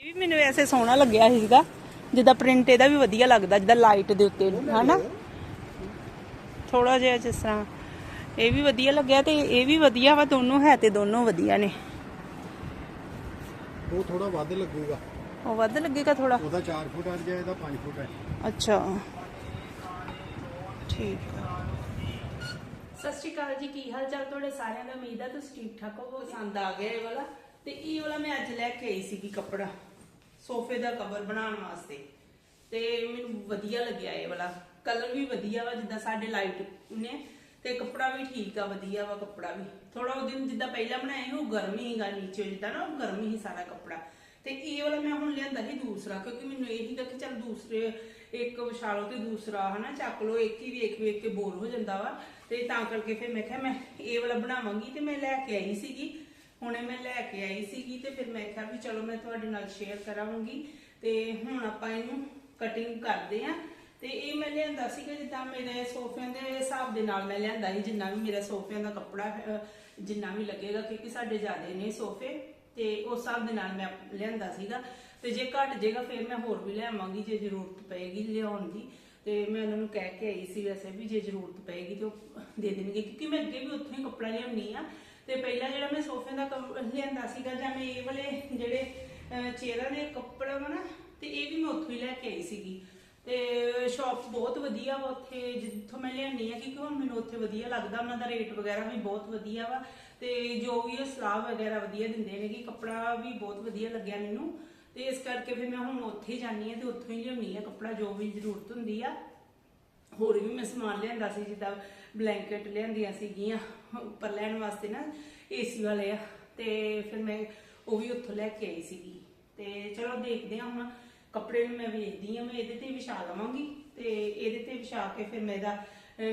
ਇਹ ਵੀ ਮੈਨੂੰ ਐਸੇ ਸੋਹਣਾ ਲੱਗਿਆ ਸੀਗਾ ਜਿੱਦਾਂ ਪ੍ਰਿੰਟ ਇਹਦਾ ਵੀ ਵਧੀਆ ਲੱਗਦਾ ਜਿੱਦਾਂ ਲਾਈਟ ਦੇ ਉੱਤੇ ਹਨਾ? ਥੋੜਾ ਜਿਹਾ ਜਿਸ ਤਰ੍ਹਾਂ ਇਹ ਵੀ ਵਧੀਆ ਲੱਗਿਆ ਤੇ ਇਹ ਵੀ ਵਧੀਆ ਵਾ ਦੋਨੋਂ ਹੈ ਤੇ ਦੋਨੋਂ ਵਧੀਆ ਨੇ। ਉਹ ਥੋੜਾ ਵੱਧ ਲੱਗੂਗਾ। ਉਹ ਵੱਧ ਲੱਗੇਗਾ ਥੋੜਾ ਉਹਦਾ 4 ਫੁੱਟ ਆ ਗਿਆ ਇਹਦਾ 5 ਫੁੱਟ ਹੈ ਅੱਛਾ। ਠੀਕ ਆ। ਸਤਿ ਸ਼੍ਰੀ ਅਕਾਲ ਜੀ ਕੀ ਹਾਲ ਚਾਲ ਤੁਹਾਡੇ ਸਾਰਿਆਂ ਦਾ? ਉਮੀਦ ਹੈ ਤੁਸੀਂ ਠੀਕ ਠਾਕ ਹੋ ਪਸੰਦ ਆ ਗਿਆ ਇਹ ਵਾਲਾ। ਤੇ ਇਹ ਵਾਲਾ ਮੈਂ ਅੱਜ ਲੈ ਕੇ ਆਈ ਸੀਗੀ ਕੱਪੜਾ। ਸੋਫੇ ਦਾ ਕਵਰ ਬਣਾਉਣ ਵਾਸਤੇ। ਤੇ ਮੈਨੂੰ ਵਧੀਆ ਲੱਗਿਆ ਇਹ ਵਾਲਾ। ਕਲਰ ਵੀ ਵਧੀਆ ਵਾ, ਜਿੱਦਾਂ ਸਾਡੇ ਲਾਈਟ ਨੇ, ਤੇ ਕੱਪੜਾ ਵੀ ਠੀਕ ਆ, ਵਧੀਆ ਵਾ ਕੱਪੜਾ ਵੀ। ਥੋੜਾ ਉਹ ਦਿਨ ਜਿੱਦਾਂ ਪਹਿਲਾਂ ਬਣਾਇਆ ਉਹ ਗਰਮ ਹੀਗਾ ਨੀਚੇ, ਜਿੱਦਾਂ ਨਾ ਉਹ ਗਰਮ ਹੀ ਸਾਰਾ ਕੱਪੜਾ। ਤੇ ਇਹ ਵਾਲਾ ਮੈਂ ਹੁਣ ਲਿਆਂਦਾ ਸੀ ਦੂਸਰਾ, ਕਿਉਂਕਿ ਮੈਨੂੰ ਇਹ ਸੀਗਾ ਕਿ ਚੱਲ ਦੂਸਰੇ, ਇੱਕ ਵਿਛਾ ਤੇ ਦੂਸਰਾ, ਹਨਾ, ਚੱਕ ਲਓ, ਇੱਕ ਹੀ ਵੇਖ ਵੇਖ ਕੇ ਬੋਰ ਹੋ ਜਾਂਦਾ ਵਾ। ਤੇ ਤਾਂ ਕਰਕੇ ਫਿਰ ਮੈਂ ਕਿਹਾ ਮੈਂ ਇਹ ਵਾਲਾ ਬਣਾਵਾਂਗੀ ਤੇ ਮੈਂ ਲੈ ਕੇ ਆਈ ਸੀਗੀ। ਹੁਣੇ ਮੈਂ ਲੈ ਕੇ ਆਈ ਸੀਗੀ ਤੇ ਫਿਰ ਮੈਂ ਕਿਹਾ ਵੀ ਚਲੋ ਮੈਂ ਤੁਹਾਡੇ ਨਾਲ ਸ਼ੇਅਰ ਕਰਾਂਗੀ ਤੇ ਹੁਣ ਆਪਾਂ ਇਹਨੂੰ ਕਟਿੰਗ ਕਰਦੇ ਆਂ ਤੇ ਇਹ ਮੈਂ ਲਿਆਂਦਾ ਸੀਗਾ, ਜਿੱਦਾਂ ਮੇਰੇ ਸੋਫਿਆਂ ਦੇ ਹਿਸਾਬ ਦੇ ਨਾਲ ਮੈਂ ਲਿਆਂਦਾ ਸੀ, ਜਿੰਨਾ ਵੀ ਮੇਰਾ ਸੋਫਿਆਂ ਦਾ ਕੱਪੜਾ ਜਿੰਨਾ ਵੀ ਲੱਗੇਗਾ, ਕਿਉਂਕਿ ਸਾਡੇ ਜ਼ਿਆਦੇ ਨੇ ਸੋਫੇ, ਤੇ ਉਸ ਹਿਸਾਬ ਦੇ ਨਾਲ ਮੈਂ ਲਿਆਂਦਾ ਸੀਗਾ। ਤੇ ਜੇ ਘਟ ਜਾਏਗਾ ਫਿਰ ਮੈਂ ਹੋਰ ਵੀ ਲਿਆਵਾਂਗੀ, ਜੇ ਜ਼ਰੂਰਤ ਪਏਗੀ ਲਿਆਉਣ ਦੀ। ਤੇ ਮੈਂ ਉਹਨਾਂ ਨੂੰ ਕਹਿ ਕੇ ਆਈ ਸੀ ਵੈਸੇ ਵੀ ਜੇ ਜ਼ਰੂਰਤ ਪਏਗੀ ਤੇ ਉਹ ਦੇ ਦੇਣਗੇ, ਕਿਉਂਕਿ ਮੈਂ ਅੱਗੇ ਵੀ ਉੱਥੋਂ ਹੀ ਕੱਪੜਾ ਲਿਆਉਣੀ ਆ ਤੇ ਪਹਿਲਾਂ ਜਿਹੜਾ ਮੈਂ ਸੋਫੇ ਦਾ ਕਵ- ਲਿਆਂਦਾ ਸੀਗਾ ਜਾਂ ਮੈਂ ਇਹ ਵਾਲੇ ਜਿਹੜੇ ਅਹ, ਚੇਅਰਾਂ ਦੇ ਕੱਪੜਾ ਵਾ ਨਾ ਤੇ ਇਹ ਵੀ ਮੈਂ ਉੱਥੋਂ ਹੀ ਲੈ ਕੇ ਆਈ ਸੀਗੀ। ਤੇ ਸ਼ਾਪ ਬਹੁਤ ਵਧੀਆ ਵਾ ਉੱਥੇ ਜਿੱਥੋਂ ਮੈਂ ਲਿਆਉਣੀ ਆ ਕਿਉਂਕਿ ਹੁਣ ਮੈਨੂੰ ਉੱਥੇ ਵਧੀਆ ਲੱਗਦਾ ਉਹਨਾਂ ਦਾ ਰੇਟ ਵਗੈਰਾ ਵੀ ਬਹੁਤ ਵਧੀਆ ਵਾ ਤੇ ਜੋ ਵੀ ਉਹ ਸਲਾਹ ਵਗੈਰਾ ਵਧੀਆ ਦਿੰਦੇ ਨੇ ਕਿ ਕੱਪੜਾ ਵੀ ਬਹੁਤ ਵਧੀਆ ਲੱਗਿਆ ਮੈਨੂੰ ਤੇ ਇਸ ਕਰਕੇ ਫਿਰ ਮੈਂ ਹੁਣ ਉੱਥੇ ਹੀ ਜਾਨੀ ਆ ਤੇ ਉੱਥੋਂ ਹੀ ਲਿਆਉਣੀ ਆ ਕੱਪੜਾ ਜੋ ਵੀ ਜ਼ਰੂਰਤ ਹੁੰਦੀ ਆ। ਹੋਰ ਵੀ ਮੈਂ ਸਮਾਨ ਲਿਆਂਦਾ ਸੀ ਜਿੱਦਾਂ ਬਲੈਂਕਟ ਲਿਆਂਦੀਆਂ ਸੀਗੀਆਂ ਉੱਪਰ ਲੈਣ ਵਾਸਤੇ ਨਾ ਏਸੀ ਵਾਲੇ ਆ। ਤੇ ਫਿਰ ਮੈਂ ਉਹ ਵੀ ਉੱਥੋਂ ਲੈ ਕੇ ਆਈ ਸੀਗੀ। ਤੇ ਚਲੋ ਦੇਖਦੇ ਹਾਂ ਹੁਣ ਕੱਪੜੇ ਨੂੰ ਮੈਂ ਵੇਚਦੀ ਆ ਮੈਂ ਇਹਦੇ ਤੇ ਵਿਛਾ ਲਵਾਂਗੀ। ਤੇ ਇਹਦੇ ਤੇ ਵਿਛਾ ਕੇ ਫਿਰ ਮੈਂ ਇਹਦਾ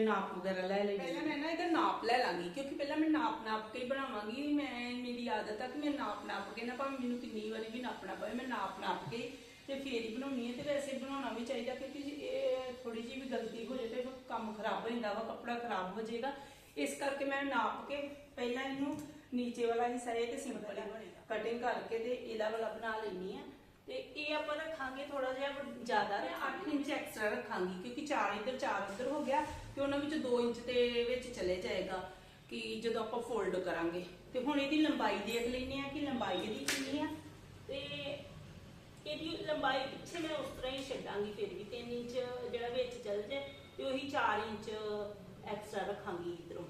ਨਾਪ ਵਗੈਰਾ ਲੈ ਲਈ ਪਹਿਲਾਂ ਮੈਂ ਨਾ ਇਹਦਾ ਨਾਪ ਲੈ ਲਾਂਗੀ ਕਿਉਂਕਿ ਪਹਿਲਾਂ ਮੈਂ ਨਾਪ ਨਾਪ ਕੇ ਹੀ ਬਣਾਵਾਂਗੀ। ਮੈਂ ਮੇਰੀ ਆਦਤ ਆ ਕਿ ਮੈਂ ਨਾਪ ਨਾਪ ਕੇ ਨਾ ਭਾਵੇਂ ਮੈਨੂੰ ਕਿੰਨੀ ਵਾਰੀ ਵੀ ਨਾਪਣਾ ਪਵੇ ਮੈਂ ਨਾਪ ਨਾਪ ਕੇ ਤੇ ਫੇਰ ਹੀ ਬਣਾਉਣੀ ਹੈ ਤੇ ਵੈਸੇ ਬਣਾਉਣਾ ਵੀ ਚਾਹੀਦਾ ਕਿਉਂਕਿ ਜੇ ਇਹ ਥੋੜੀ ਜਿਹੀ ਵੀ ਗਲਤੀ ਹੋ ਜਾਏ ਤੇ ਕੰਮ ਖਰਾਬ ਹੋ ਜਾਂਦਾ ਵਾ, ਕੱਪੜਾ ਖਰਾਬ ਹੋ ਜਾਏਗਾ। ਇਸ ਕਰਕੇ ਮੈਂ ਨਾਪ ਕੇ ਪਹਿਲਾਂ ਇਹਨੂੰ ਨੀਚੇ ਵਾਲਾ ਹਿੱਸਾ ਇਹ ਤੇ ਸਿੰਪਲ ਕਟਿੰਗ ਕਰਕੇ ਤੇ ਇਹਦਾ ਵਾਲਾ ਬਣਾ ਲੈਣੀ ਆ ਤੇ ਇਹ ਆਪਾਂ ਰੱਖਾਂਗੇ ਥੋੜਾ ਜਿਹਾ ਜ਼ਿਆਦਾ ਮੈਂ 8 ਇੰਚ ਐਕਸਟਰਾ ਰੱਖਾਂਗੀ ਕਿਉਂਕਿ 4 ਇੱਧਰ 4 ਇੱਧਰ ਹੋ ਗਿਆ ਤੇ ਉਹਨਾਂ ਵਿੱਚ 2 ਇੰਚ ਤੇ ਵਿੱਚ ਚਲੇ ਜਾਏਗਾ ਕਿ ਜਦੋਂ ਆਪਾਂ ਫੋਲਡ ਕਰਾਂਗੇ। ਤੇ ਹੁਣ ਇਹਦੀ ਲੰਬਾਈ ਦੇਖ ਲੈਂਦੇ ਆ ਕਿ ਲੰਬਾਈ ਇਹਦੀ ਕਿੰਨੀ ਆ। ਤੇ ਇਹਦੀ ਲੰਬਾਈ ਪਿੱਛੇ ਮੈਂ ਉਸ ਤਰ੍ਹਾਂ ਹੀ ਛੱਡਾਂਗੀ ਫਿਰ ਵੀ 3 ਇੰਚ ਜਿਹੜਾ ਵਿੱਚ ਚੱਲ ਜੇ ਤੇ ਉਹੀ 4 ਇੰਚ ਐਕਸਟਰਾ ਰੱਖਾਂਗੀ ਇਧਰੋਂ।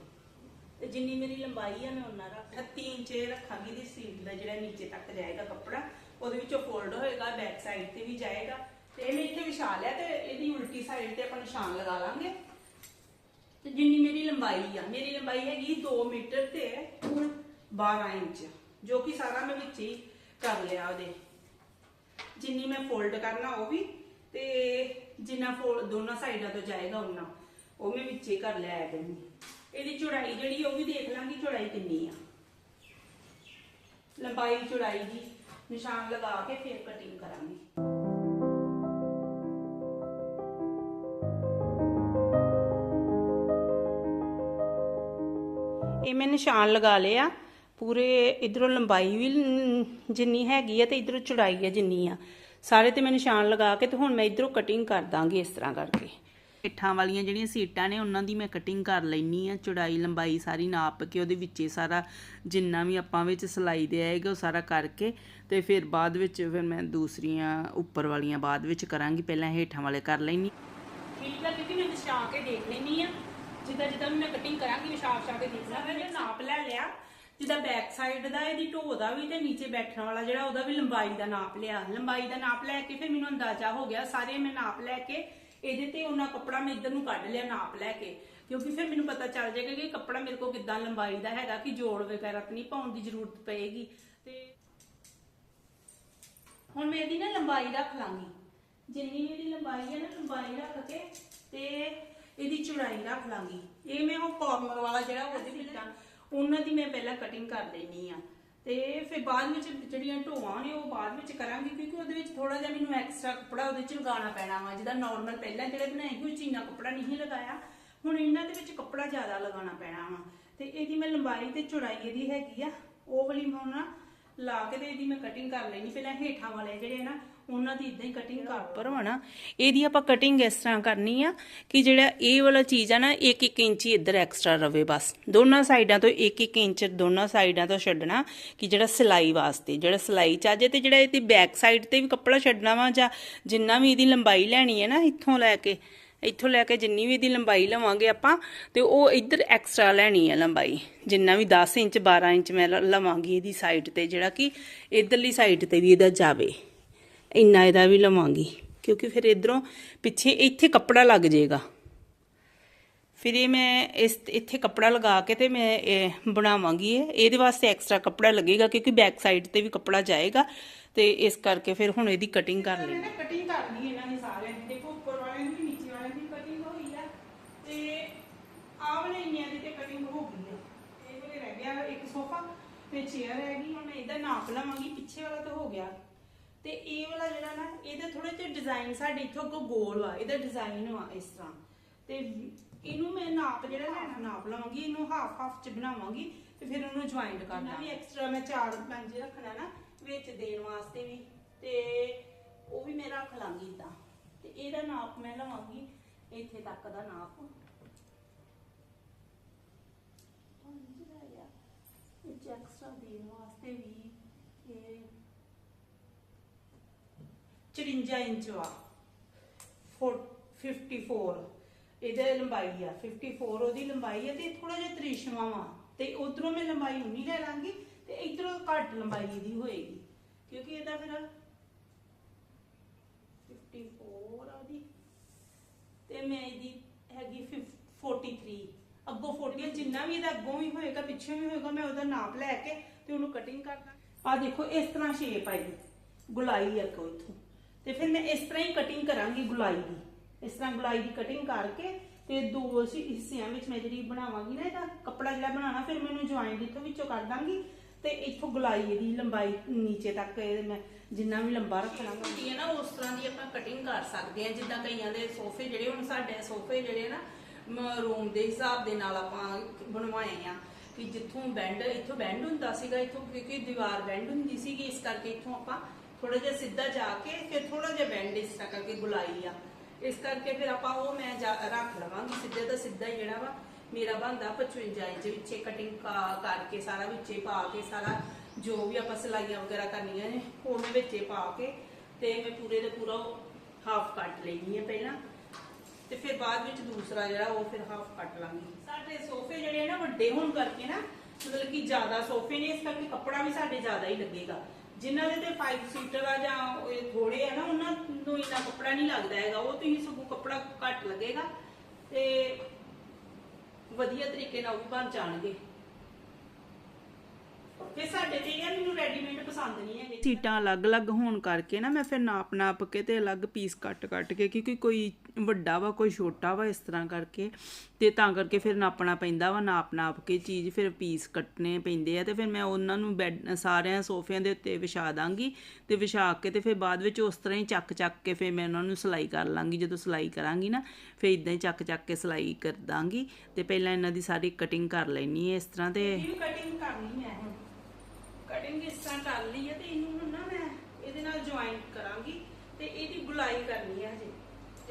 ਤੇ ਜਿੰਨੀ ਮੇਰੀ ਲੰਬਾਈ ਆ, ਮੈਂ ਉਹਨਾਂ ਰੱਖ 38 ਇੰਚ ਰੱਖਾਂਗੀ ਦੀ ਸੀਟ ਦਾ ਜਿਹੜਾ ਨੀਚੇ ਤੱਕ ਜਾਏਗਾ ਕੱਪੜਾ, ਉਹਦੇ ਵਿੱਚੋਂ ਫੋਲਡ ਹੋਏਗਾ ਬੈਕ ਸਾਈਡ ਤੇ ਵੀ ਜਾਏਗਾ। ਤੇ ਇਹਨੇ ਇੱਥੇ ਵਿਛਾ ਲਿਆ ਤੇ ਇਹਦੀ ਉਲਟੀ ਸਾਈਡ ਤੇ ਆਪਾਂ ਨਿਸ਼ਾਨ ਲਗਾ ਲਾਂਗੇ। ਤੇ ਜਿੰਨੀ ਮੇਰੀ ਲੰਬਾਈ ਆ, ਮੇਰੀ ਲੰਬਾਈ ਹੈਗੀ 2 ਮੀਟਰ ਤੇ 12 ਇੰਚ, ਜੋ ਕਿ ਸਾਰਾ ਮੈਂ ਵਿੱਚ ਹੀ ਕਰ ਲਿਆ ਉਹਦੇ। ਜਿੰਨੀ ਮੈਂ ਫੋਲਡ ਕਰਨਾ ਉਹ ਵੀ ਤੇ ਜਿੰਨਾ ਫੋਲਡ ਦੋਨਾਂ ਸਾਈਡਾਂ ਤੋਂ ਜਾਏਗਾ ਉਹਨਾਂ ਉਹ ਮੈਂ ਵਿੱਚ ਕਰ ਲਿਆ ਹੈ ਕਰਨੀ ਇਹਦੀ ਚੌੜਾਈ ਜਿਹੜੀ ਉਹ ਵੀ ਦੇਖ ਲਾਂਗੀ ਚੌੜਾਈ ਕਿੰਨੀ ਆ। ਲੰਬਾਈ, ਚੌੜਾਈ ਦੀ ਨਿਸ਼ਾਨ ਲਗਾ ਕੇ ਫਿਰ ਕਟਿੰਗ ਕਰਾਂਗੀ। ਇਹ ਮੈਂ ਨਿਸ਼ਾਨ ਲਗਾ ਲਿਆ ਪੂਰੇ ਇਧਰੋਂ ਲੰਬਾਈ ਵੀ ਜਿੰਨੀ ਹੈਗੀ ਆ ਤੇ ਇਧਰੋਂ ਚੌੜਾਈ ਆ ਜਿੰਨੀ ਆ। ਸਾਰੇ ਤੇ ਮੈਂ ਨਿਸ਼ਾਨ ਲਗਾ ਕੇ ਤੇ ਹੁਣ ਮੈਂ ਇਧਰੋਂ ਕਟਿੰਗ ਕਰ ਦਾਂਗੀ ਇਸ ਤਰ੍ਹਾਂ ਕਰਕੇ। ਇੱਠਾਂ ਵਾਲੀਆਂ ਜਿਹੜੀਆਂ ਸੀਟਾਂ ਨੇ ਉਹਨਾਂ ਦੀ ਮੈਂ ਕਟਿੰਗ ਕਰ ਲੈਣੀ ਆ। ਚੌੜਾਈ ਲੰਬਾਈ ਸਾਰੀ ਨਾਪ ਕੇ ਉਹਦੇ ਵਿੱਚੇ ਸਾਰਾ ਜਿੰਨਾ ਵੀ ਆਪਾਂ ਵਿੱਚ ਸਲਾਈ ਦੇ ਆਏਗਾ ਉਹ ਸਾਰਾ ਕਰਕੇ ਤੇ ਫਿਰ ਬਾਅਦ ਵਿੱਚ ਫਿਰ ਮੈਂ ਦੂਸਰੀਆਂ ਉੱਪਰ ਵਾਲੀਆਂ ਬਾਅਦ ਵਿੱਚ ਕਰਾਂਗੀ। ਪਹਿਲਾਂ ਹੇਠਾਂ ਵਾਲੇ ਕਰ ਲੈਣੀ ਠੀਕ ਆ ਕਿਉਂਕਿ ਮੈਂ ਵਿਛਾ ਕੇ ਦੇਖ ਲੈਣੀ ਆ। ਜਿੱਦਾਂ ਜਿੱਦਾਂ ਮੈਂ ਕਟਿੰਗ ਕਰਾਂਗੀ ਵਿਛਾ ਵਿਛਾ ਕੇ ਦੇਖ ਲਾਂਗਾ। ਜੇ ਨਾਪ ਲੈ ਲਿਆ। ਜਿੱਦਾਂ ਬੈਕ ਸਾਈਡ ਦਾ, ਇਹਦੀ ਢੋ ਦਾ ਵੀ ਤੇ ਨੀਚੇ ਬੈਠਣ ਵਾਲਾ ਜਿਹੜਾ, ਉਹਦਾ ਵੀ ਲੰਬਾਈ ਦਾ ਨਾਪ ਲਿਆ। ਲੰਬਾਈ ਦਾ ਨਾਪ ਲੈ ਕੇ ਫਿਰ ਮੈਨੂੰ ਅੰਦਾਜ਼ਾ ਹੋ ਗਿਆ, ਸਾਰੇ ਮੈਂ ਨਾਪ ਲੈ ਕੇ ਇਹਦੇ ਤੇ ਉਹਨਾਂ ਕੱਪੜਾ ਮੈਂ ਇੱਧਰ ਨੂੰ ਕੱਢ ਲਿਆ ਨਾਪ ਲੈ ਕੇ। ਕਿਉਂਕਿ ਫਿਰ ਮੈਨੂੰ ਪਤਾ ਚੱਲ ਜਾਏਗਾ ਕਿ ਕੱਪੜਾ ਮੇਰੇ ਕੋਲ ਕਿੱਦਾਂ ਲੰਬਾਈ ਦਾ ਹੈਗਾ, ਕਿ ਜੋੜ ਵਗੈਰਾ ਤਾਂ ਨਹੀਂ ਪਾਉਣ ਦੀ ਜ਼ਰੂਰਤ ਪਏਗੀ। ਤੇ ਹੁਣ ਮੈਂ ਇਹਦੀ ਨਾ ਲੰਬਾਈ ਰੱਖ ਲਾਂਗੀ। ਜਿੰਨੀ ਇਹਦੀ ਲੰਬਾਈ ਹੈ ਨਾ, ਲੰਬਾਈ ਰੱਖ ਕੇ ਤੇ ਇਹਦੀ ਚੌੜਾਈ ਰੱਖ ਲਾਂਗੀ। ਇਹ ਮੈਂ ਉਹ ਕਾਰਨਰ ਵਾਲਾ ਜਿਹੜਾ, ਉਹਦੇ ਵਿੱਚ ਉਹਨਾਂ ਦੀ ਮੈਂ ਪਹਿਲਾਂ ਕਟਿੰਗ ਕਰ ਲੈਣੀ ਆ ਤੇ ਫਿਰ ਬਾਅਦ ਵਿੱਚ ਜਿਹੜੀਆਂ ਢੋਆਂ ਨੇ, ਉਹ ਬਾਅਦ ਵਿੱਚ ਕਰਾਂਗੀ, ਕਿਉਂਕਿ ਉਹਦੇ ਵਿੱਚ ਥੋੜਾ ਜਿਹਾ ਮੈਨੂੰ ਐਕਸਟਰਾ ਕੱਪੜਾ ਉਹਦੇ ਚ ਲਗਾਉਣਾ ਪੈਣਾ ਵਾ। ਜਿਹਦਾ ਨਾਰਮਲ ਪਹਿਲਾਂ ਜਿਹੜੇ ਬਣਾਏ ਸੀ ਉਹ ਚੀਨਾ ਕੱਪੜਾ ਨਹੀਂ ਲਗਾਇਆ। ਹੁਣ ਇਹਨਾਂ ਦੇ ਵਿੱਚ ਕੱਪੜਾ ਜ਼ਿਆਦਾ ਲਗਾਉਣਾ ਪੈਣਾ ਵਾ। ਤੇ ਇਹਦੀ ਮੈਂ ਲੰਬਾਈ ਤੇ ਚੌੜਾਈ ਇਹਦੀ ਹੈਗੀ ਆ। ਉਹ ਵਾਲੀ ਮੈਂ ਹੁਣ ਲਾ ਕੇ ਤੇ ਇਹਦੀ ਮੈਂ ਕਟਿੰਗ ਕਰ ਲੈਣੀ ਪਹਿਲਾਂ ਹੇਠਾਂ ਵਾਲੇ ਜਿਹੜੇ ਨਾ ਉਹਨਾਂ ਦੀ ਇਦਾਂ ਹੀ ਕਟਿੰਗ ਕਰ ਪਰ ਹੋਣਾ ਇਹਦੀ ਆਪਾਂ ਕਟਿੰਗ ਇਸ ਤਰ੍ਹਾਂ ਕਰਨੀ ਆ ਕਿ ਜਿਹੜਾ ਇਹ ਵਾਲਾ ਚੀਜ਼ ਆ ਨਾ 1-1 ਇੰਚ ਹੀ ਇੱਧਰ ਐਕਸਟਰਾ ਰਵੇ ਬਸ। ਦੋਨਾਂ ਸਾਈਡਾਂ ਤੋਂ 1-1 ਇੰਚ ਦੋਨਾਂ ਸਾਈਡਾਂ ਤੋਂ ਛੱਡਣਾ ਕਿ ਜਿਹੜਾ ਸਿਲਾਈ ਵਾਸਤੇ, ਜਿਹੜਾ ਸਿਲਾਈ ਚ ਆ ਜੇ ਤੇ ਜਿਹੜਾ ਇਹਦੀ ਬੈਕ ਸਾਈਡ ਤੇ ਵੀ ਕੱਪੜਾ ਛੱਡਣਾ ਵਾ ਜਾਂ ਜਿੰਨਾ ਵੀ ਇਹਦੀ ਲੰਬਾਈ ਲੈਣੀ ਹੈ ਨਾ ਇੱਥੋਂ ਲੈ ਕੇ, ਇੱਥੋਂ ਲੈ ਕੇ ਜਿੰਨੀ ਵੀ ਇਹਦੀ ਲੰਬਾਈ ਲਵਾਂਗੇ ਆਪਾਂ ਤੇ ਉਹ ਇੱਧਰ ਐਕਸਟਰਾ ਲੈਣੀ ਹੈ ਲੰਬਾਈ। ਜਿੰਨਾ ਵੀ 10 ਇੰਚ 12 ਇੰਚ ਮੈਂ ਲ- ਲਵਾਂਗੀ ਇਹਦੀ ਸਾਈਡ ਤੇ ਜਿਹੜਾ ਕਿ ਇਧਰਲੀ ਸਾਈਡ ਤੇ ਵੀ ਇਹਦਾ ਜਾਵੇ। ਇੰਨਾ ਇਹਦਾ ਵੀ ਲਵਾਂਗੀ। ਕਿਉਂਕਿ ਫਿਰ ਇਧਰੋਂ ਪਿੱਛੇ ਇੱਥੇ ਕੱਪੜਾ ਲੱਗ ਜਾਏਗਾ ਫਿਰ ਇਹ ਮੈਂ ਇਸ ਇੱਥੇ ਕੱਪੜਾ ਲਗਾ ਕੇ ਤੇ ਮੈਂ ਇਹ ਬਣਾਵਾਂਗੀ ਇਹ। ਇਹਦੇ ਵਾਸਤੇ ਐਕਸਟਰਾ ਕੱਪੜਾ ਲੱਗੇਗਾ ਕਿਉਂਕਿ ਬੈਕ ਸਾਈਡ ਤੇ ਵੀ ਕੱਪੜਾ ਜਾਏਗਾ ਤੇ ਇਸ ਕਰਕੇ ਫਿਰ ਹੁਣ ਇਹਦੀ ਕਟਿੰਗ ਕਰ ਲੈਣੀ ਕਟਿੰਗ ਕਰ ਲਈ ਇਹਨਾਂ ਨੇ ਸਾਰਿਆਂ ਦੀ। ਦੇਖੋ ਉੱਪਰ ਵਾਲਿਆਂ ਦੀ ਨੀਚੇ ਵਾਲਿਆਂ ਦੀ ਕਟਿੰਗ ਹੋਈ ਆ। ਤੇ ਆਹ ਵਾਲੇ ਇੰਨਿਆਂ ਦੀ ਤੇ ਕਟਿੰਗ ਹੋ ਗਈ ਆ। ਇਹ ਵਾਲੇ ਰਹਿ ਗਿਆ ਇੱਕ ਸੋਫਾ ਤੇ ਚੇਅਰ ਰਹਿ ਗਈ। ਹੁਣ ਮੈਂ ਇਹਦਾ ਨਾਪ ਲਵਾਂਗੀ। ਪਿੱਛੇ ਵਾਲਾ ਤਾਂ ਹੋ ਗਿਆ। ਤੇ ਇਹ ਵਾਲਾ ਜਿਹੜਾ ਨਾ ਇਹਦੇ ਥੋੜੇ ਜਿਹਾ ਡਿਜ਼ਾਈਨ ਸਾਡੇ ਇੱਥੋਂ ਅੱਗੋਂ ਗੋਲ ਵਾ ਇਹਦਾ ਡਿਜ਼ਾਈਨ ਵਾ ਇਸ ਤਰ੍ਹਾਂ। ਤੇ ਇਹਨੂੰ ਮੈਂ ਨਾਪ ਜਿਹੜਾ ਲੈਣਾ ਨਾਪ ਲਵਾਂਗੀ ਇਹਨੂੰ ਹਾਫ ਹਾਫ ਚ ਬਣਾਵਾਂਗੀ ਤੇ ਫਿਰ ਉਹਨੂੰ ਜੁਆਇੰਟ ਕਰਨਾ ਵੀ ਐਕਸਟਰਾ ਮੈਂ ਚਾਰ ਪੰਜ ਰੱਖਣਾ ਨਾ ਵਿੱਚ ਦੇਣ ਵਾਸਤੇ ਵੀ ਤੇ ਉਹ ਵੀ ਮੈਂ ਰੱਖ ਲਾਂਗੀ ਇਦਾਂ। ਤੇ ਇਹਦਾ ਨਾਪ ਮੈਂ ਲਵਾਂਗੀ ਇੱਥੇ ਤੱਕ ਦਾ ਨਾਪ। ਪੰਜ ਰਹਿ ਗਿਆ ਐਕਸਟਰਾ ਦੇਣ ਵਾਸਤੇ ਵੀ 54 ਇੰਚ ਵਾ 54 ਇਹਦੇ ਲੰਬਾਈ ਆ 54 ਉਹਦੀ ਲੰਬਾਈ ਆ ਤੇ ਥੋੜਾ ਜਿਹਾ ਤ੍ਰਿਸ਼ਵਾ ਵਾ। ਤੇ ਉਧਰੋਂ ਮੈਂ ਲੰਬਾਈ ਉਨੀ ਲੈ ਲਾਂਗੀ ਤੇ ਇਧਰੋਂ ਘੱਟ ਲੰਬਾਈ ਇਹਦੀ ਹੋਏਗੀ। ਕਿਉਂਕਿ ਇਹਦਾ ਫਿਰ 54 ਆ ਉਹਦੀ। ਤੇ ਮੈਂ ਇਹਦੀ ਹੈਗੀ 50 43 ਅੱਗੋਂ 40 ਜਿੰਨਾ ਵੀ ਇਹਦਾ ਅੱਗੋਂ ਵੀ ਹੋਏਗਾ, ਪਿੱਛੇ ਵੀ ਹੋਏਗਾ, ਮੈਂ ਉਹਦਾ ਨਾਪ ਲੈ ਕੇ ਤੇ ਉਹਨੂੰ ਕਟਿੰਗ ਕਰਨਾ। ਆ ਦੇਖੋ, ਇਸ ਤਰ੍ਹਾਂ ਸ਼ੇਪ ਆਈ ਗੁਲਾਈ ਆ ਕੋ ਇਥੋਂ। ਤੇ ਫਿਰ ਮੈਂ ਇਸ ਤਰ੍ਹਾਂ ਹੀ ਕਟਿੰਗ ਕਰਾਂਗੀ ਗੁਲਾਈ ਦੀ। ਇਸ ਤਰ੍ਹਾਂ ਗੁਲਾਈ ਦੀ ਕਟਿੰਗ ਕਰਕੇ ਤੇ ਦੋ ਸੀ ਹਿੱਸਿਆਂ ਵਿੱਚ ਮੈਂ ਜਿਹੜੀ ਬਣਾਵਾਂਗੀ ਨਾ ਇਹਦਾ ਕੱਪੜਾ ਜਿਹੜਾ ਬਣਾਉਣਾ, ਫਿਰ ਮੈਨੂੰ ਜੁਆਇੰਟ ਇੱਥੋਂ ਵਿੱਚੋਂ ਕਰ ਦਾਂਗੀ ਤੇ ਇੱਥੋਂ ਗੁਲਾਈ ਇਹਦੀ ਲੰਬਾਈ ਨੀਚੇ ਤੱਕ ਮੈਂ ਜਿੰਨਾ ਵੀ ਲੰਬਾ ਰੱਖਣਾ ਹੁੰਦੀ ਹੈ ਨਾ ਉਸ ਤਰ੍ਹਾਂ ਦੀ ਆਪਾਂ ਕਟਿੰਗ ਕਰ ਸਕਦੇ ਹਾਂ, ਜਿੱਦਾਂ ਕਈਆਂ ਦੇ ਸੋਫੇ ਜਿਹੜੇ ਹੁਣ ਸਾਡੇ ਸੋਫੇ ਜਿਹੜੇ ਨਾ ਰੂਮ ਦੇ ਹਿਸਾਬ ਦੇ ਨਾਲ ਆਪਾਂ ਬਣਵਾਏ ਆ ਕਿ ਜਿੱਥੋਂ ਬੈਂਡ ਇੱਥੋਂ ਬੈਂਡ ਹੁੰਦਾ ਸੀਗਾ, ਇੱਥੋਂ ਕਿਉਂਕਿ ਦੀਵਾਰ ਬੈਂਡ ਹੁੰਦੀ ਸੀਗੀ, ਇਸ ਕਰਕੇ ਇੱਥੋਂ ਆਪਾਂ ਥੋੜਾ ਜਿਹਾ ਸਿੱਧਾ ਜਾ ਕੇ ਫਿਰ ਥੋੜਾ ਜਿਹਾ ਬੈਂਡ ਇਸ ਤਰ੍ਹਾਂ ਕਰਕੇ ਗੁਲਾਈ ਆ। ਇਸ ਕਰਕੇ ਫਿਰ ਆਪਾਂ ਉਹ ਮੈਂ ਰੱਖ ਲਵਾਂਗੀ। ਸਿੱਧੇ ਦਾ ਸਿੱਧਾ ਹੀ ਜਿਹੜਾ ਵਾ, ਮੇਰਾ ਬੰਦਾ 55 ਇੰਚ ਵਿੱਚੇ ਕਟਿੰਗ ਕਰਕੇ ਸਾਰਾ ਵਿੱਚੇ ਪਾ ਕੇ ਸਾਰਾ ਜੋ ਵੀ ਆਪਾਂ ਸਿਲਾਈਆਂ ਵਗੈਰਾ ਕਰਨੀਆਂ ਨੇ, ਉਹ ਮੈਂ ਵਿੱਚੇ ਪਾ ਕੇ ਤੇ ਮੈਂ ਪੂਰੇ ਦਾ ਪੂਰਾ ਹਾਫ ਕੱਟ ਲੈਣੀ ਹੈ ਪਹਿਲਾਂ। ਤੇ ਫਿਰ ਬਾਅਦ ਵਿੱਚ ਦੂਸਰਾ ਜਿਹੜਾ ਉਹ ਫਿਰ ਹਾਫ ਕੱਟ ਲਾਂਗੀ। ਸਾਡੇ ਸੋਫੇ ਜਿਹੜੇ ਨਾ ਵੱਡੇ ਹੋਣ ਕਰਕੇ ਨਾ, ਮਤਲਬ ਕਿ ਜ਼ਿਆਦਾ ਸੋਫੇ ਨੇ, ਇਸ ਕਰਕੇ ਕੱਪੜਾ ਵੀ ਸਾਡੇ ਜ਼ਿਆਦਾ ਹੀ ਲੱਗੇਗਾ। ਜਿਨ੍ਹਾਂ ਦੇ ਤੇ 5 ਸੀਟਰ ਆ ਜਾਂ ਇਹ ਥੋੜੇ ਆ ਨਾ, ਉਹਨਾਂ ਨੂੰ ਇੰਨਾ ਕੱਪੜਾ ਨਹੀਂ ਲੱਗਦਾ ਹੈਗਾ। ਉਹ ਤੁਸੀਂ ਸਗੋਂ ਕੱਪੜਾ ਘੱਟ ਲੱਗੇਗਾ ਤੇ ਵਧੀਆ ਤਰੀਕੇ ਨਾਲ ਉਹ ਬਣ ਜਾਣਗੇ। ਫਿਰ ਸਾਡੇ ਤੇ ਇਹ ਮੈਨੂੰ ਰੈਡੀਮੇਡ ਪਸੰਦ ਨਹੀਂ ਹੈਗੇ। ਸੀਟਾਂ ਅਲੱਗ-ਅਲੱਗ ਹੋਣ ਕਰਕੇ ਨਾ ਮੈਂ ਫਿਰ ਨਾਪ-ਨਾਪ ਕੇ ਤੇ ਅਲੱਗ ਪੀਸ ਕੱਟ-ਕੱਟ ਕੇ, ਕਿਉਂਕਿ ਕੋਈ ਵੱਡਾ ਵਾ, ਕੋਈ ਛੋਟਾ ਵਾ ਇਸ ਤਰ੍ਹਾਂ ਕਰਕੇ। ਤੇ ਤਾਂ ਕਰਕੇ ਫਿਰ ਨਾਪਣਾ ਪੈਂਦਾ ਵਾ ਨਾਪ-ਨਾਪ ਕੇ ਚੀਜ਼ ਫਿਰ ਪੀਸ ਕੱਟਨੇ ਪੈਂਦੇ ਆ। ਤੇ ਫਿਰ ਮੈਂ ਉਹਨਾਂ ਨੂੰ ਬੈੱਡ, ਸਾਰਿਆਂ ਸੋਫਿਆਂ ਦੇ ਉੱਤੇ ਵਿਛਾ ਦਾਂਗੀ। ਤੇ ਵਿਛਾ ਕੇ ਤੇ ਫਿਰ ਬਾਅਦ ਵਿੱਚ ਉਸ ਤਰ੍ਹਾਂ ਹੀ ਚੱਕ-ਚੱਕ ਕੇ ਫਿਰ ਮੈਂ ਉਹਨਾਂ ਨੂੰ ਸਿਲਾਈ ਕਰ ਲਾਂਗੀ। ਜਦੋਂ ਸਿਲਾਈ ਕਰਾਂਗੀ ਨਾ, ਫਿਰ ਇਦਾਂ ਹੀ ਚੱਕ-ਚੱਕ ਕੇ ਸਿਲਾਈ ਕਰ ਦਾਂਗੀ। ਤੇ ਪਹਿਲਾਂ ਇਹਨਾਂ ਦੀ ਸਾਰੀ ਕਟਿੰਗ ਕਰ ਲੈਣੀ ਹੈ ਇਸ ਤਰ੍ਹਾਂ ਤੇ ਕਟਿੰਗ ਕਰਨੀ ਹੈ ਕਟਿੰਗ ਇਸ ਤਰ੍ਹਾਂ ਕਰ ਲਈ ਹੈ ਤੇ ਇਹਨੂੰ ਨਾ ਮੈਂ ਇਹਦੇ ਨਾਲ ਜੁਆਇੰਟ ਕਰਾਂਗੀ। ਤੇ ਇਹਦੀ ਗੁਲਾਈ ਕਰਨੀ ਹੈ ਹਜੇ।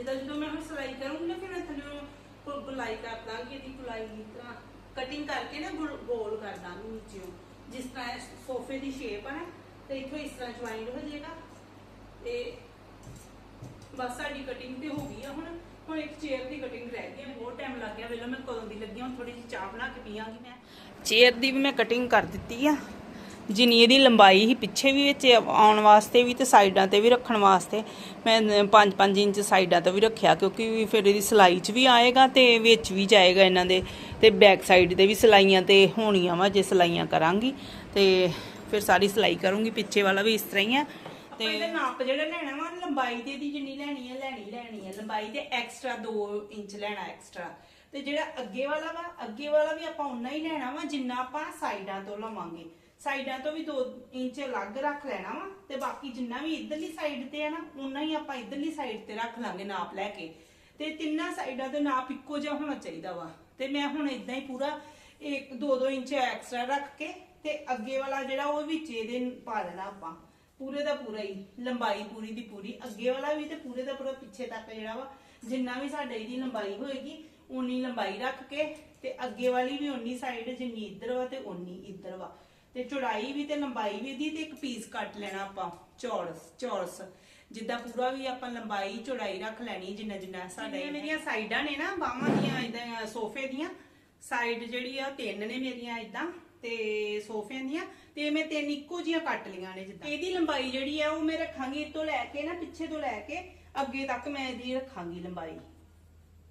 ਜਿੱਦਾਂ ਜਦੋਂ ਮੈਂ ਹੁਣ ਸਿਲਾਈ ਕਰੂੰਗੀ ਨਾ, ਫਿਰ ਮੈਂ ਥੱਲੇ ਗੁਲਾਈ ਕਰ ਦਾਂਗੀ, ਇਹਦੀ ਗੁਲਾਈ ਇਸ ਤਰ੍ਹਾਂ ਕਟਿੰਗ ਕਰਕੇ ਨਾ ਗੋਲ- ਕਰ ਦਾਂਗੀ ਨੀਚੇੋਂ। ਜਿਸ ਤਰ੍ਹਾਂ ਸੋਫੇ ਦੀ ਸ਼ੇਪ ਹੈ ਤੇ ਇੱਥੋਂ ਇਸ ਤਰ੍ਹਾਂ ਜੁਆਇੰਟ ਹੋ ਜਾਏਗਾ। ਤੇ ਬਸ ਸਾਡੀ ਕਟਿੰਗ ਤੇ ਹੋ ਗਈ ਆ ਹੁਣ। ਹੁਣ ਇੱਕ ਚੇਅਰ ਦੀ ਕਟਿੰਗ ਰਹਿ ਗਈ ਹੈ ਬਹੁਤ ਟਾਈਮ ਲੱਗ ਗਿਆ। ਵੇਲੇ ਮੈਂ ਕਦੋਂ ਦੀ ਲੱਗੀ ਹਾਂ ਥੋੜੀ ਜਿਹੀ ਚਾਹ ਬਣਾ ਕੇ ਪੀਵਾਂਗੀ ਮੈਂ। ਚੇਅਰ ਦੀ ਵੀ ਮੈਂ ਕਟਿੰਗ ਕਰ ਦਿੱਤੀ ਆ। ਜਿੰਨੀ ਇਹਦੀ ਲੰਬਾਈ ਹੀ ਪਿੱਛੇ ਵੀ ਵਿੱਚ ਆਉਣ ਵਾਸਤੇ ਵੀ ਤੇ ਸਾਈਡਾਂ ਤੇ ਵੀ ਰੱਖਣ ਵਾਸਤੇ ਮੈਂ 5-5 ਇੰਚ ਸਾਈਡਾਂ ਤੋਂ ਵੀ ਰੱਖਿਆ, ਕਿਉਂਕਿ ਫਿਰ ਇਹਦੀ ਸਿਲਾਈ 'ਚ ਵੀ ਆਏਗਾ ਤੇ ਵਿੱਚ ਵੀ ਜਾਏਗਾ ਇਹਨਾਂ ਦੇ ਤੇ ਬੈਕ ਸਾਈਡ ਤੇ ਵੀ ਸਿਲਾਈਆਂ ਤੇ ਹੋਣੀਆਂ ਵਾ ਜੇ ਸਿਲਾਈਆਂ ਕਰਾਂਗੀ ਤੇ ਫਿਰ ਸਾਰੀ ਸਿਲਾਈ ਕਰੂੰਗੀ, ਪਿੱਛੇ ਵਾਲਾ ਵੀ ਇਸ ਤਰ੍ਹਾਂ ਹੀ ਆ ਤੇ ਇਹਦਾ ਨਾਪ ਜਿਹੜਾ ਲੈਣਾ ਵਾ, ਲੰਬਾਈ ਤੇ ਦੀ ਜਿੰਨੀ ਲੈਣੀ ਹੈ ਲੈਣੀ ਲੈਣੀ ਹੈ ਲੰਬਾਈ ਤੇ ਐਕਸਟਰਾ 2 ਇੰਚ ਲੈਣਾ ਐਕਸਟਰਾ ਤੇ ਜਿਹੜਾ ਅੱਗੇ ਵਾਲਾ ਵਾ, ਅੱਗੇ ਵਾਲਾ ਵੀ ਆਪਾਂ ਉਨਾ ਹੀ ਲੈਣਾ ਵਾ ਜਿੰਨਾ ਆਪਾਂ ਸਾਈਡਾਂ ਤੋਂ ਲਵਾਂਗੇ। ਸਾਈਡਾਂ ਤੋਂ ਵੀ 2 ਇੰਚ ਅਲੱਗ ਰੱਖ ਲੈਣਾ ਵਾ ਤੇ ਬਾਕੀ ਜਿੰਨਾ ਵੀ ਇਧਰਲੀ ਸਾਈਡ ਤੇ ਆ ਨਾ ਉਨਾ ਹੀ ਆਪਾਂ ਇਧਰਲੀ ਸਾਈਡ ਤੇ ਰੱਖ ਲਾਂਗੇ ਨਾਪ ਲੈ ਕੇ। ਤੇ ਤਿੰਨਾਂ ਸਾਈਡਾਂ ਦਾ ਨਾਪ ਇੱਕੋ ਜਿਹਾ ਹੋਣਾ ਚਾਹੀਦਾ ਵਾ। ਤੇ ਮੈਂ ਹੁਣ ਇਦਾਂ ਹੀ ਪੂਰਾ ਇੱਕ 2-2 ਇੰਚ ਐਕਸਟਰਾ ਰੱਖ ਕੇ ਤੇ ਅੱਗੇ ਵਾਲਾ ਜਿਹੜਾ ਉਹ ਵਿੱਚ ਇਹਦੇ ਪਾ ਲੈਣਾ ਆਪਾਂ। ਪੂਰੇ ਦਾ ਪੂਰਾ ਹੀ, ਲੰਬਾਈ ਪੂਰੀ ਦੀ ਪੂਰੀ। ਅੱਗੇ ਵਾਲਾ ਵੀ ਤੇ ਪੂਰੇ ਦਾ ਪੂਰਾ ਪਿੱਛੇ ਤੱਕ ਜਿਹੜਾ ਵਾ, ਜਿੰਨਾ ਵੀ ਸਾਡੇ ਇਹਦੀ ਲੰਬਾਈ ਹੋਏਗੀ ਉਨੀ ਲੰਬਾਈ ਰੱਖ ਕੇ ਤੇ ਅੱਗੇ ਵਾਲੀ ਵੀ ਉਨੀ ਸਾਈਡ ਜਿੰਨੀ ਇੱਧਰ ਵਾ ਤੇ ਉਨੀ ਇੱਧਰ ਵਾ। ਤੇ ਚੌੜਾਈ ਵੀ ਤੇ ਲੰਬਾਈ ਵੀ ਇਹਦੀ ਤੇ ਇੱਕ ਪੀਸ ਕੱਟ ਲੈਣਾ ਆਪਾਂ ਚੌਰਸ ਚੌਰਸ ਜਿੱਦਾਂ ਪੂਰਾ ਵੀ ਆਪਾਂ ਲੰਬਾਈ ਚੌੜਾਈ ਰੱਖ ਲੈਣੀ ਜਿੰਨਾ ਜਿੰਨਾ ਸਾਡੇ ਮੇਰੀਆਂ ਸਾਈਡਾਂ ਨੇ ਨਾ ਬਾਹਾਂ ਦੀਆਂ ਇਦਾਂ ਸੋਫੇ ਦੀਆਂ ਸਾਈਡ ਜਿਹੜੀ ਆ ਤਿੰਨ ਨੇ ਮੇਰੀਆਂ ਇਦਾਂ ਤੇ ਸੋਫਿਆਂ ਦੀਆਂ ਤੇ ਮੈਂ ਤਿੰਨ ਇੱਕੋ ਜੀਆਂ ਕੱਟ ਲੀਆਂ ਨੇ ਜਿੱਦਾਂ। ਇਹਦੀ ਲੰਬਾਈ ਜਿਹੜੀ ਆ ਉਹ ਮੈਂ ਰੱਖਾਂਗੀ ਇਹ ਤੋਂ ਲੈ ਕੇ ਨਾ ਪਿੱਛੇ ਤੋਂ ਲੈ ਕੇ ਅੱਗੇ ਤੱਕ ਮੈਂ ਇਹਦੀ ਰੱਖਾਂਗੀ ਲੰਬਾਈ।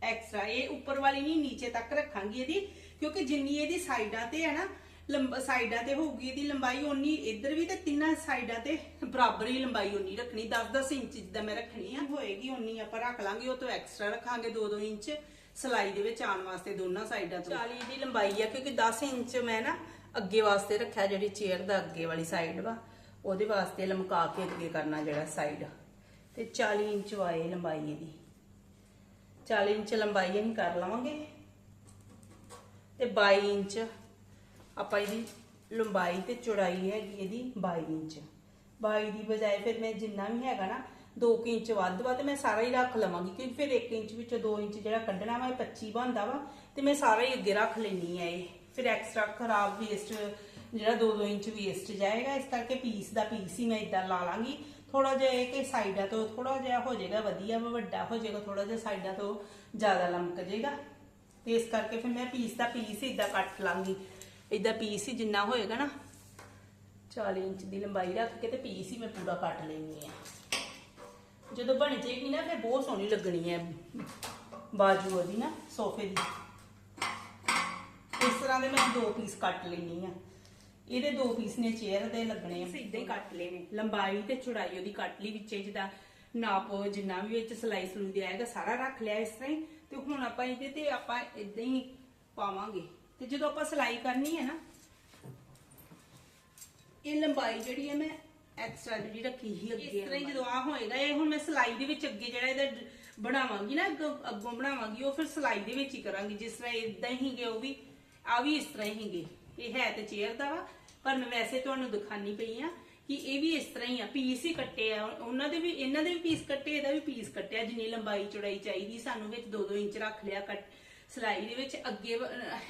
ਐਕਸਟਰਾ ਇਹ ਉੱਪਰ ਵਾਲੀ ਨਹੀਂ ਨੀਚੇ ਤੱਕ ਰੱਖਾਂਗੀ ਇਹਦੀ ਕਿਉਂਕਿ ਜਿੰਨੀ ਇਹਦੀ ਸਾਈਡਾਂ ਤੇ ਹੈ ਨਾ ਲੰਬਾ ਸਾਈਡਾਂ ਤੇ ਹੋਊਗੀ ਇਹਦੀ ਲੰਬਾਈ ਓਨੀ, ਇੱਧਰ ਵੀ ਤੇ ਤਿੰਨਾਂ ਸਾਈਡਾਂ ਤੇ ਬਰਾਬਰ ਹੀ ਲੰਬਾਈ ਓਨੀ ਰੱਖਣੀ 10-10 ਇੰਚ ਜਿੱਦਾਂ ਮੈਂ ਰੱਖਣੀ ਆ, ਹੋਏਗੀ ਓਨੀ ਆਪਾਂ ਰੱਖ ਲਾਂਗੇ, ਉਹ ਤੋਂ ਐਕਸਟਰਾ ਰੱਖਾਂਗੇ 2-2 ਇੰਚ, ਸਲਾਈ ਦੇ ਵਿੱਚ ਆਉਣ ਵਾਸਤੇ ਦੋਨਾਂ ਸਾਈਡਾਂ ਤੋਂ। 40 ਦੀ ਲੰਬਾਈ ਆ, ਕਿਉਂਕਿ 10 ਇੰਚ ਮੈਂ ਨਾ ਅੱਗੇ ਵਾਸਤੇ ਰੱਖਿਆ, ਜਿਹੜੀ ਚੇਅਰ ਦਾ ਅੱਗੇ ਵਾਲੀ ਸਾਈਡ ਵਾ, ਉਹਦੇ ਵਾਸਤੇ ਲਮਕਾ ਕੇ ਅੱਗੇ ਕਰਨਾ ਜਿਹੜਾ ਸਾਈਡ ਤੇ 40 ਇੰਚ ਵਾਏ ਲੰਬਾਈ ਇਹਦੀ। 40 ਇੰਚ ਲੰਬਾਈ ਅਸੀਂ ਕਰ ਲਵਾਂਗੇ। ਤੇ 22 ਇੰਚ ਆਪਾਂ ਇਹਦੀ ਲੰਬਾਈ ਤੇ ਚੌੜਾਈ ਹੈਗੀ ਇਹਦੀ 22 ਇੰਚ। 22 ਦੀ ਬਜਾਏ ਫਿਰ ਮੈਂ ਜਿੰਨਾ ਵੀ ਹੈਗਾ ਨਾ 2 ਇੰਚ ਵੱਧ ਵਾ ਤੇ ਮੈਂ ਸਾਰਾ ਹੀ ਰੱਖ ਲਵਾਂਗੀ ਕਿਉਂਕਿ ਫਿਰ 1 ਇੰਚ ਵਿੱਚੋਂ 2 ਇੰਚ ਜਿਹੜਾ ਕੱਢਣਾ ਵਾ ਇਹ 25 ਬਣਦਾ ਵਾ ਤੇ ਮੈਂ ਸਾਰਾ ਹੀ ਅੱਗੇ ਰੱਖ ਲੈਣੀ ਆ ਇਹ। ਫਿਰ ਐਕਸਟਰਾ ਖਰਾਬ ਵੇਸਟ ਜਿਹੜਾ 2-2 ਇੰਚ ਵੇਸਟ ਜਾਏਗਾ, ਇਸ ਕਰਕੇ ਪੀਸ ਦਾ ਪੀਸ ਹੀ ਮੈਂ ਇਦਾਂ ਲਾ ਲਾਂਗੀ। ਥੋੜਾ ਜਿਹਾ ਇਹ ਕਿ ਸਾਈਡਾਂ ਤੋਂ ਥੋੜਾ ਜਿਹਾ ਹੋ ਜਾਏਗਾ, ਵਧੀਆ ਵਾ, ਵੱਡਾ ਹੋ ਜਾਏਗਾ ਥੋੜਾ ਜਿਹਾ ਸਾਈਡਾਂ ਤੋਂ ਜ਼ਿਆਦਾ ਲੰਮਕ ਜਾਏਗਾ ਤੇ ਇਸ ਕਰਕੇ ਫਿਰ ਮੈਂ ਪੀਸ ਦਾ ਪੀਸ ਹੀ ਇਦਾਂ ਕੱਟ ਲਾਂਗੀ। ਇਦਾਂ ਪੀਸ ਹੀ ਜਿੰਨਾ ਹੋਏਗਾ ਨਾ 40 ਇੰਚ ਦੀ ਲੰਬਾਈ ਰੱਖ ਕੇ ਤੇ ਪੀਸ ਹੀ ਮੈਂ ਪੂਰਾ ਕੱਟ ਲੈਣੀ ਆ ਜਦੋਂ ਬਣ ਜੇਗੀ ਨਾ ਫਿਰ ਬਹੁਤ ਸੋਹਣੀ ਲੱਗਣੀ ਹੈ ਬਾਜੂ ਉਹਦੀ ਨਾ ਸੋਫੇ ਦੀ। ਇਸ ਤਰ੍ਹਾਂ ਦੇ ਮੈਂ ਦੋ ਪੀਸ ਕੱਟ ਲੈਣੀ ਆ ਇਹਦੇ ਦੋ ਪੀਸ ਨੇ ਚੇਅਰ ਦੇ ਲੱਗਣੇ ਆ। ਇਦਾਂ ਹੀ ਕੱਟ ਲੈਣੇ। ਲੰਬਾਈ ਤੇ ਚੌੜਾਈ ਉਹਦੀ ਕੱਟ ਲਈ ਵਿੱਚੇ ਜਿਹਦਾ ਨਾਪ ਜਿੰਨਾ ਵੀ ਵਿੱਚ ਸਲਾਈ ਸਲੂਈ ਦੇ ਆਏਗਾ ਸਾਰਾ ਰੱਖ ਲਿਆ ਇਸ ਤਰ੍ਹਾਂ ਹੀ। ਤੇ ਹੁਣ ਆਪਾਂ ਇਹਦੇ ਤੇ ਆਪਾਂ ਇਦਾਂ ਹੀ ਪਾਵਾਂਗੇ। ਤੇ ਜਦੋਂ ਆਪਾਂ ਸਲਾਈ ਕਰਨੀ ਹੈ ਨਾ ਇਹ ਲੰਬਾਈ ਜਿਹੜੀ ਹੈ ਮੈਂ ਐਕਸਟਰਾ ਜਿਹੜੀ ਰੱਖੀ ਸੀ ਅੱਗੇ ਇਸ ਤਰ੍ਹਾਂ ਹੀ ਜਦੋਂ ਆ ਹੋਏਗਾ ਇਹ ਹੁਣ ਮੈਂ ਸਲਾਈ ਦੇ ਵਿੱਚ ਅੱਗੇ ਜਿਹੜਾ ਇਹਦਾ ਬਣਾਵਾਂਗੀ ਨਾ ਅੱਗੋਂ ਬਣਾਵਾਂਗੀ ਉਹ ਫਿਰ ਸਲਾਈ ਦੇ ਵਿੱਚ ਹੀ ਕਰਾਂਗੀ ਜਿਸ ਤਰ੍ਹਾਂ ਇਦਾਂ ਹੀ ਹੀਗੇ ਉਹ ਵੀ ਆ ਵੀ ਇਸ ਤਰ੍ਹਾਂ ਹੀ ਹੀਗੇ। ਇਹ ਹੈ ਤੇ ਚੇਅਰ ਦਾ ਵਾ ਪਰ ਮੈਂ ਵੈਸੇ ਤੁਹਾਨੂੰ ਦਿਖਾਣੀ ਪਈ ਆ ਕਿ ਇਹ ਵੀ ਇਸ ਤਰ੍ਹਾਂ ਹੀ ਆ ਪੀਸ ਹੀ ਕੱਟੇ ਆ ਉਹਨਾਂ ਦੇ ਵੀ ਇਹਨਾਂ ਦੇ ਵੀ ਪੀਸ ਕੱਟੇ ਇਹਦਾ ਵੀ ਪੀਸ ਕੱਟਿਆ ਜਿੰਨੀ ਲੰਬਾਈ ਚੌੜਾਈ ਚਾਹੀਦੀ ਸਾਨੂੰ ਵਿੱਚ 2-2 ਇੰਚ ਰੱਖ ਲਿਆ ਕੱਟ ਸਲਾਈ ਦੇ ਵਿੱਚ ਅੱਗੇ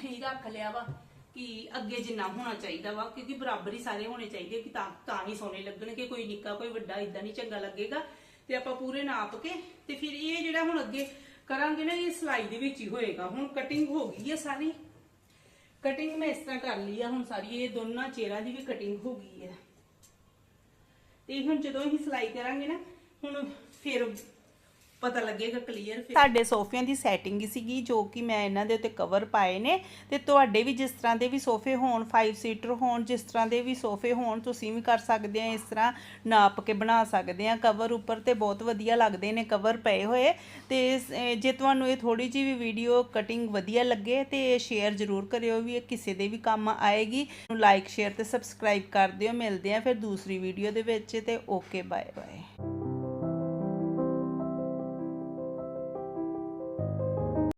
ਹੀ ਰੱਖ ਲਿਆ ਵਾ ਕਿ ਅੱਗੇ ਜਿੰਨਾ ਹੋਣਾ ਚਾਹੀਦਾ ਵਾ, ਕਿਉਂਕਿ ਬਰਾਬਰ ਹੀ ਸਾਰੇ ਹੋਣੇ ਚਾਹੀਦੇ ਕਿ ਤਾਂ ਤਾਂ ਹੀ ਸੋਹਣੇ ਲੱਗਣਗੇ ਕੋਈ ਨਿੱਕਾ ਕੋਈ ਵੱਡਾ ਇਦਾਂ ਨਹੀਂ ਚੰਗਾ ਲੱਗੇਗਾ। ਤੇ ਆਪਾਂ ਪੂਰੇ ਨਾਪ ਕੇ ਤੇ ਫਿਰ ਇਹ ਜਿਹੜਾ ਹੁਣ ਅੱਗੇ ਕਰਾਂਗੇ ਨਾ, ਇਹ ਸਲਾਈ ਦੇ ਵਿੱਚ ਹੀ ਹੋਏਗਾ। ਹੁਣ ਕਟਿੰਗ ਹੋ ਗਈ ਹੈ ਸਾਰੀ। ਕਟਿੰਗ ਮੈਂ ਇਸ ਤਰ੍ਹਾਂ ਕਰ ਲਈ ਆ ਹੁਣ ਸਾਰੀ। ਇਹ ਦੋਨਾਂ ਚੇਰਾਂ ਦੀ ਵੀ ਕਟਿੰਗ ਹੋ ਗਈ ਹੈ ਤੇ ਹੁਣ ਜਦੋਂ ਅਸੀਂ ਸਿਲਾਈ ਕਰਾਂਗੇ ਨਾ, ਹੁਣ ਫਿਰ ਪਤਾ ਲੱਗੇਗਾ ਕਲੀਅਰ ਫਿਰ। ਸਾਡੇ ਸੋਫਿਆਂ ਦੀ ਸੈਟਿੰਗ ਹੀ ਸੀਗੀ, ਜੋ ਕਿ ਮੈਂ ਇਹਨਾਂ ਦੇ ਉੱਤੇ ਕਵਰ ਪਾਏ ਨੇ। ਤੇ ਤੁਹਾਡੇ ਵੀ ਜਿਸ ਤਰ੍ਹਾਂ ਦੇ ਵੀ ਸੋਫੇ ਹੋਣ 5 ਸੀਟਰ ਹੋਣ, ਜਿਸ ਤਰ੍ਹਾਂ ਦੇ ਵੀ ਸੋਫੇ ਹੋਣ, ਤੁਸੀਂ ਵੀ ਕਰ ਸਕਦੇ ਆ, ਇਸ ਤਰ੍ਹਾਂ ਨਾਪ ਕੇ ਬਣਾ ਸਕਦੇ ਆ। ਕਵਰ ਉੱਪਰ ਤੇ ਬਹੁਤ ਵਧੀਆ ਲੱਗਦੇ ਨੇ ਕਵਰ ਪਏ ਹੋਏ। ਤੇ ਇਸ- ਜੇ ਤੁਹਾਨੂੰ ਇਹ ਥੋੜੀ ਜਿਹੀ ਵੀ ਵੀਡੀਓ ਕਟਿੰਗ ਵਧੀਆ ਲੱਗੇ, ਤੇ ਸ਼ੇਅਰ ਜ਼ਰੂਰ ਕਰਿਓ ਵੀ, ਇਹ ਕਿਸੇ ਦੇ ਵੀ ਕੰਮ ਆਏਗੀ। ਲਾਈਕ ਸ਼ੇਅਰ ਤੇ ਸਬਸਕ੍ਰਾਈਬ ਕਰ ਦਿਓ। ਮਿਲਦੇ ਆ ਫਿਰ ਦੂਸਰੀ ਵੀਡੀਓ ਦੇ ਵਿੱਚ, ਤੇ ਓਕੇ ਬਾਏ ਬਾਏ